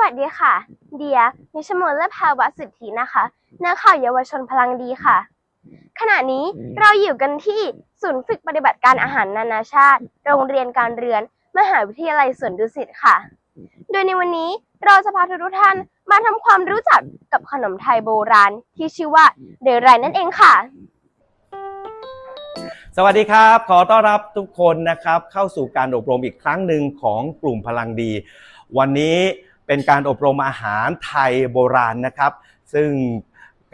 วัสดีค่ะ เดีย นิชมนและภาวะสิทธินะคะ นักข่าวเยาวชนพลังดีค่ะ ขณะนี้เราอยู่กันที่ศูนย์ฝึกปฏิบัติการอาหารนานาชาติ โรงเรียนการเรือน มหาวิทยาลัยสวนดุสิตค่ะ โดยในวันนี้เราจะพาทุกท่านมาทำความรู้จักกับขนมไทยโบราณ ที่ชื่อว่าเดรายนั่นเองค่ะ สวัสดีครับ ขอต้อนรับทุกคนนะครับ เข้าสู่การอบรมอีกครั้งหนึ่งของกลุ่มพลังดี วันนี้ เป็นการอบรมอาหารไทยโบราณนะครับ ซึ่ง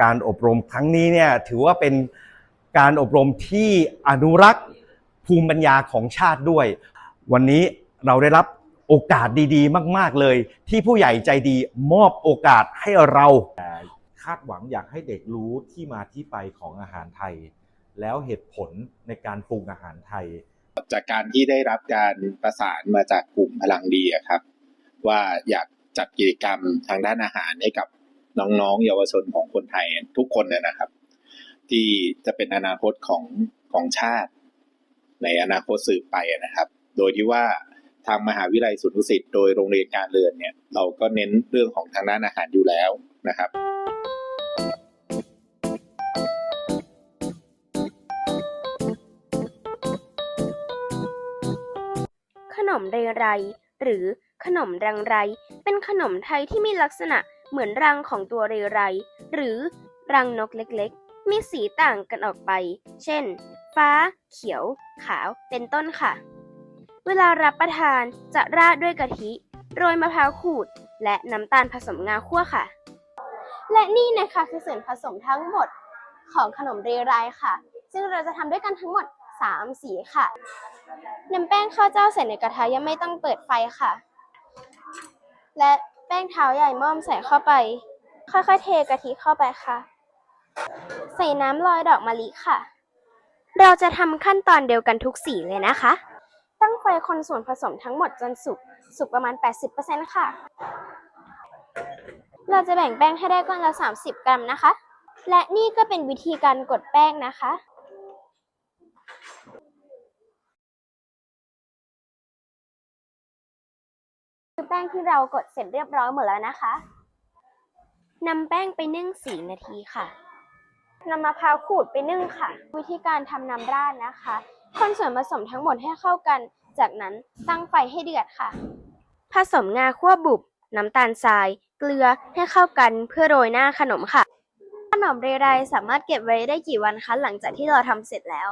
การอบรมครั้งนี้เนี่ยถือว่าเป็นการอบรมที่อนุรักษ์ภูมิปัญญาของชาติด้วย วันนี้เราได้รับโอกาสดีๆ มาก ๆเลย ที่ผู้ใหญ่ใจดีมอบโอกาสให้เรา คาดหวังอยากให้เด็กรู้ที่มาที่ไปของอาหารไทย แล้วเหตุผลในการปรุงอาหารไทย จากการที่ได้รับการประสานมาจากกลุ่มพลังดีอะครับ ว่าอยาก จัดกิจกรรมทางด้านอาหารให้กับน้องๆ เยาวชนของคนไทยทุกคนเนยนะครับ ที่จะเป็นอนาคตของของชาติ ในอนาคตสืบไปนะครับ โดยที่ว่าทางมหาวิทยาลัยสุนทรศิษย์โดยโรงเรียนการเรือนเนี่ยเราก็เน้นเรื่องของทางด้านอาหารอยู่แล้วนะครับขนมเรไร หรือขนมรังไร เป็นขนมไทยที่มีลักษณะเหมือนรังของตัวเรไร หรือรังนกเล็กๆ มีสีต่างกันออกไป เช่น ฟ้า เขียว ขาว เป็นต้นค่ะ เวลารับประทานจะราดด้วยกะทิ โรยมะพร้าวขูด และน้ำตาลผสมงาคั่วค่ะ และนี่นะคะคือส่วนผสมทั้งหมดของขนมเรไรค่ะ ซึ่งเราจะทำด้วยกันทั้งหมด 3 สีค่ะนำแป้งข้าวเจ้าใส่ในกระทะยังไม่ต้องเปิดไฟค่ะ และแป้งเท้าใหญ่ม่อมใส่เข้าไป ค่อยๆเทกะทิเข้าไปค่ะ ใส่น้ำลอยดอกมะลิค่ะ เราจะทำขั้นตอนเดียวกันทุกสีเลยนะคะ ตั้งไฟคนส่วนผสมทั้งหมดจนสุก สุกประมาณ 80%ค่ะ เราจะแบ่งแป้งให้ได้ก้อนละ 30 กรัมนะคะ และนี่ก็เป็นวิธีการกดแป้งนะคะ คือแป้งที่เรากดเสร็จเรียบร้อยหมดแล้วนะคะนำแป้งไปนึ่งสี่นาทีค่ะนำมะพร้าวขูดไปนึ่งค่ะ วิธีการทำน้ำราดนะคะ คนส่วนผสมทั้งหมดให้เข้ากัน จากนั้นตั้งไฟให้เดือดค่ะ ผสมงาคั่วบุบ น้ำตาลทราย เกลือให้เข้ากันเพื่อโรยหน้าขนมค่ะ ขนมเรไรสามารถเก็บไว้ได้กี่วันคะหลังจากที่เราทำเสร็จแล้ว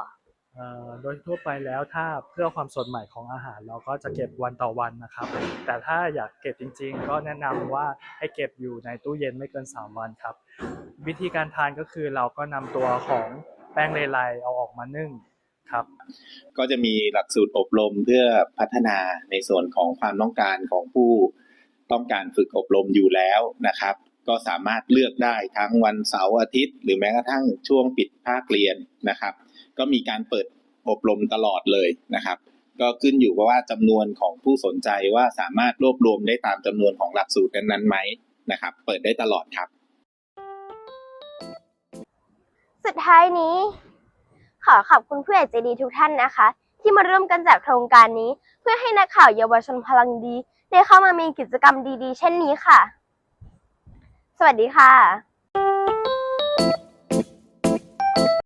โดยทั่วไปแล้วถ้าเพื่อความสดใหม่ของอาหาร เราก็จะเก็บวันต่อวันนะครับ แต่ถ้าอยากเก็บจริง ๆ ก็แนะนำว่าให้เก็บอยู่ในตู้เย็นไม่เกิน 3 วันครับ วิธีการทานก็คือเราก็นำตัวของแป้งเลไลเอาออกมานึ่งครับ ก็จะมีหลักสูตรอบรมเพื่อพัฒนาในส่วนของความต้องการของผู้ต้องการฝึกอบรมอยู่แล้วนะครับ ก็สามารถเลือกได้ทั้งวันเสาร์อาทิตย์ หรือแม้กระทั่งช่วงปิดภาคเรียนนะครับ ก็มีการเปิดอบรมตลอดเลยนะครับ ก็ขึ้นอยู่กับว่าจำนวนของผู้สนใจว่าสามารถรวบรวมได้ตามจำนวนของหลักสูตรนั้นๆไหมนะครับ เปิดได้ตลอดครับ สุดท้ายนี้ ขอขอบคุณผู้ใหญ่ใจดีทุกท่านนะคะ ที่มาร่วมกันจัดโครงการนี้ เพื่อให้นักข่าวเยาวชนพลังดี ได้เข้ามามีกิจกรรมดีๆ เช่นนี้ค่ะ สวัสดีค่ะ